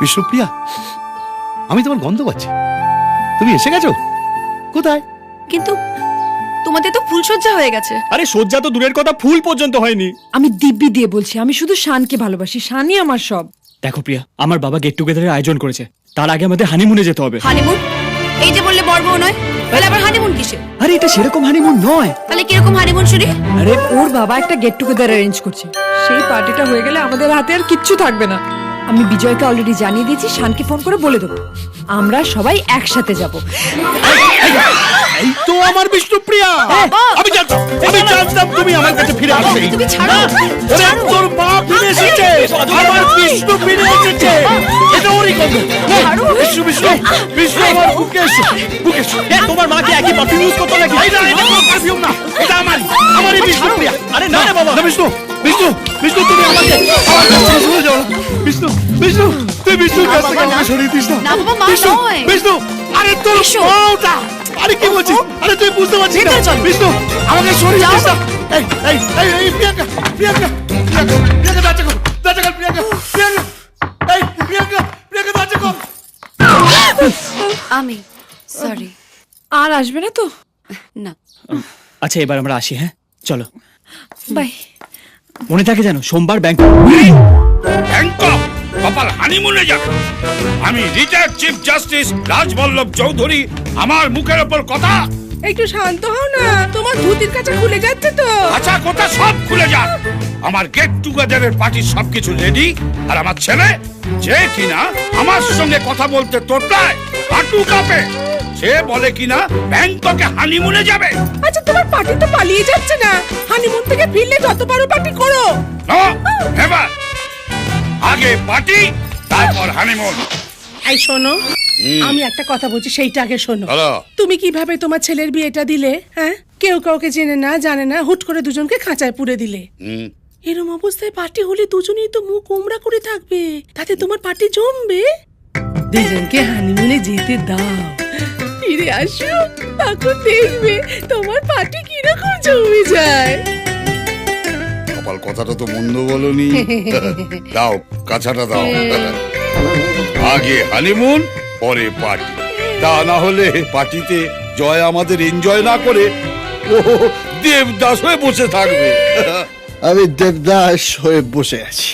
বিষ্ণুপ্রিয়া আমি তোমার গন্ধ পাচ্ছি। তুমি এসে গেছো? কোথায়? কিন্তু তোমাদের তো ফুলসজ্জা হয়ে গেছে। আরে সজ্জা তো দূরের কথা ফুল পর্যন্ত হয়নি। আমি দিব্যি দিয়ে বলছি আমি শুধু শানকে ভালোবাসি শানই আমার সব। দেখো প্রিয়া আমার বাবা গেট টুগেদারের আয়োজন করেছে। তার আগে আমাদের হানিমুনে যেতে হবে। হানিমুন এই যে বললে বর্ব নয় তাহলে আবার হানিমুন কিসে আরে এটা সেরকম হানিমুন নয়। তাহলে কীরকম হানিমুন শুনি? আরে ওর বাবা একটা গেট টুগেদার অ্যারেঞ্জ করছে। সেই পার্টিটা হয়ে গেলে আমাদের হাতে আর কিচ্ছু থাকবে না। আমি বিজয়কে অলরেডি জানিয়ে দিয়েছি শানকে ফোন করে বলে দেবো। আমরা সবাই একসাথে যাব। এই তো আমার বিষ্ণুপ্রিয়া! আমি জানতাম আমি জানতাম তুমি আমার কাছে ফিরে আসবে। তুমি ছাড়ো ওরে তোর মা ফিরে এসেছে। আমার বিষ্ণু ফিরে এসেছে। এটা ওরই গন্ধ। বিষ্ণু বিষ্ণু বিষ্ণু আমার বুকে এসো বুকে এসো। তোমার মাকে একই পারফিউম ইউজ করতে নাকি? না এটা পারফিউম না। এটা আমার আমারই বিষ্ণুপ্রিয়া। আরে না রে বাবা। না বিষ্ণু। বিষ্ণু বিষ্ণু তুমি আমাকে আমার কাছ থেকে সরে যাও না। বিষ্ণু বিষ্ণু তুই বিষ্ণুর কাছ থেকে আমাকে সরিয়ে দিস না। না বাবা, মা বিষ্ণু নয়। বিষ্ণু আরে তোর বিষ্ণু। আরে কি বলছিস? আরে তুই বুঝতে পারছিস না। চল। বিষ্ণু আমাকে সরিয়ে দিস না। এই এই এই এই প্রিয়াঙ্কা প্রিয়াঙ্কা প্রিয়াঙ্কা প্রিয়াঙ্কা দাঁড়া কর দাঁড়া কর প্রিয়াঙ্কা প্রিয়াঙ্কা এই প্রিয়াঙ্কা প্রিয়াঙ্কা দাঁড়া কর। আমি সরি আর আসবে না তো? না। আচ্ছা এবার আমরা আসি হ্যাঁ? চলো। বাই। মনে থাকে জানো সোমবার ব্যাংক ব্যাংকক? কপাল হানিমুনে যাবে আমি retired chief justice Rajballabh Chowdhury আমার মুখের ওপর কথা? একটু শান্ত হও না তোমার ধুতির কাছে খুলে যাচ্ছে তো। আচ্ছা কথা সব খুলে যাক? আমার গেট টুগেদারের পার্টির সবকিছু রেডি আর আমার ছেলে যে কিনা আমার সঙ্গে কথা বলতে তোতলায় হাঁটু কাঁপে। সে বলে কিনা ব্যাংককে হানিমুনে যাবে। আচ্ছা তোমার পার্টি তো পালিয়ে যাচ্ছে না। হানিমুন থেকে ফিরলে যত পারো পার্টি করো। এবার আগে পার্টি তারপর হানিমুন এই শোনো আমি একটা কথা বলছি সেইটা আগে শোনো। তুমি কীভাবে তোমার ছেলের বিয়েটা দিলে হ্যাঁ? কেউ কাউকে জেনে না জানে না হুট করে দুজনকে খাঁচায় পুরে দিলে। এরম অবস্থায় পার্টি হলে দুজনেই তো মুখ উমরা করে থাকবে। তাতে তোমার পার্টি জমবে। দুজনকে হানিমুনে যেতে দাও। ফিরে আসো। তখন দেখবে তোমার পার্টি কীরকম জমে যায়। কপাল কথাটা তো মন্দ বলনি। দাও কাছাটা দাও। আগে হানিমুন পরে পার্টি তা না হলে পার্টিতে জয় আমাদের এনজয় না করে ও দেবদাস হয়ে বসে থাকবে। আমি দেবদাস হয়ে বসে আছি।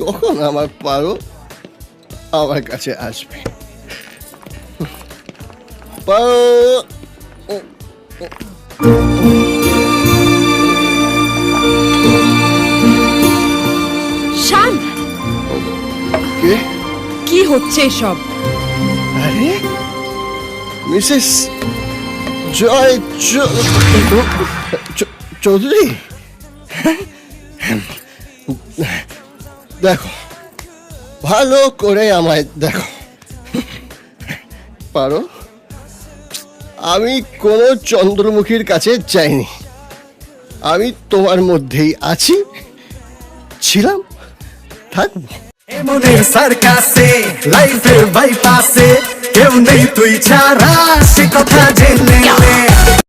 কখন আমার পারো? আমার কাছে আসবে। শান! কে? কি হচ্ছে এসব? আরে মিসেস জয় চৌধুরী? দেখো ভালো করে আমায় দেখো। পারো? আমি কোনো চন্দ্রমুখীর কাছে যাইনি। আমি তোমার মধ্যেই আছি। ছিলাম, থাকব। মনের সার্কাসে বাইপাসে, কেউ নেই তুই ছাড়া, সে কথা জেনে